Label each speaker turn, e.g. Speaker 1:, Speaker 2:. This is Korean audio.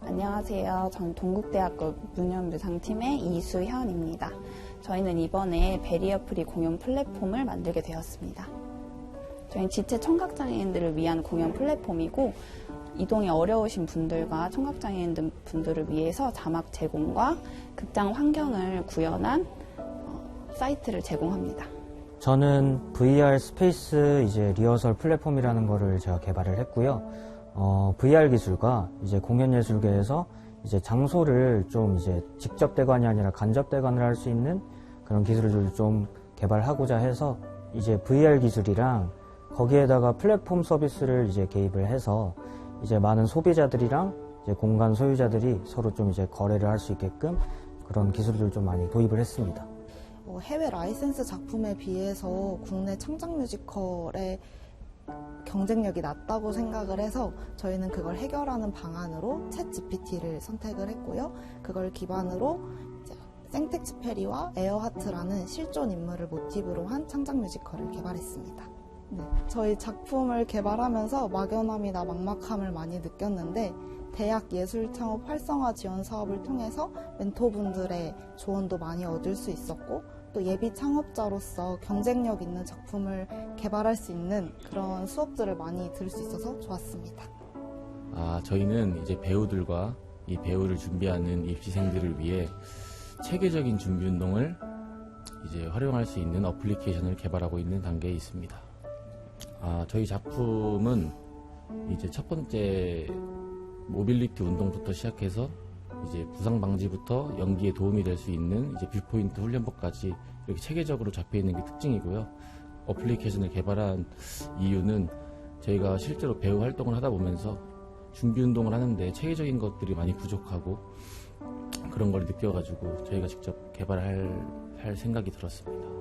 Speaker 1: 안녕하세요. 전 동국대학교 문현무상팀의 이수현입니다. 저희는 이번에 베리어 프리 공연 플랫폼을 만들게 되었습니다. 저희는 지체 청각장애인들을 위한 공연 플랫폼이고 이동이 어려우신 분들과 청각장애인 분들을 위해서 자막 제공과 극장 환경을 구현한 어, 사이트를 제공합니다.
Speaker 2: 저는 VR 스페이스 이제 리허설 플랫폼이라는 거를 제가 개발을 했고요. 어, VR 기술과 이제 공연 예술계에서 이제 장소를 좀 이제 직접 대관이 아니라 간접 대관을 할 수 있는 그런 기술을 좀 개발하고자 해서 이제 VR 기술이랑 거기에다가 플랫폼 서비스를 이제 개입을 해서 이제 많은 소비자들이랑 이제 공간 소유자들이 서로 좀 이제 거래를 할 수 있게끔 그런 기술들을 좀 많이 도입을 했습니다.
Speaker 3: 어, 해외 라이센스 작품에 비해서 국내 창작 뮤지컬의 경쟁력이 낮다고 생각을 해서 저희는 그걸 해결하는 방안으로 챗 GPT를 선택을 했고요. 그걸 기반으로 이제 생텍쥐페리와 에어하트라는 실존 인물을 모티브로 한 창작 뮤지컬을 개발했습니다. 네, 저희 작품을 개발하면서 막연함이나 막막함을 많이 느꼈는데 대학 예술 창업 활성화 지원 사업을 통해서 멘토분들의 조언도 많이 얻을 수 있었고 또 예비 창업자로서 경쟁력 있는 작품을 개발할 수 있는 그런 수업들을 많이 들을 수 있어서 좋았습니다.
Speaker 4: 아, 저희는 이제 배우들과 이 배우를 준비하는 입시생들을 위해 체계적인 준비 운동을 이제 활용할 수 있는 어플리케이션을 개발하고 있는 단계에 있습니다. 아, 저희 작품은 이제 첫 번째 모빌리티 운동부터 시작해서 이제 부상 방지부터 연기에 도움이 될 수 있는 이제 뷰포인트 훈련법까지 이렇게 체계적으로 잡혀 있는 게 특징이고요. 어플리케이션을 개발한 이유는 저희가 실제로 배우 활동을 하다 보면서 준비 운동을 하는데 체계적인 것들이 많이 부족하고 그런 걸 느껴가지고 저희가 직접 개발할 할 생각이 들었습니다.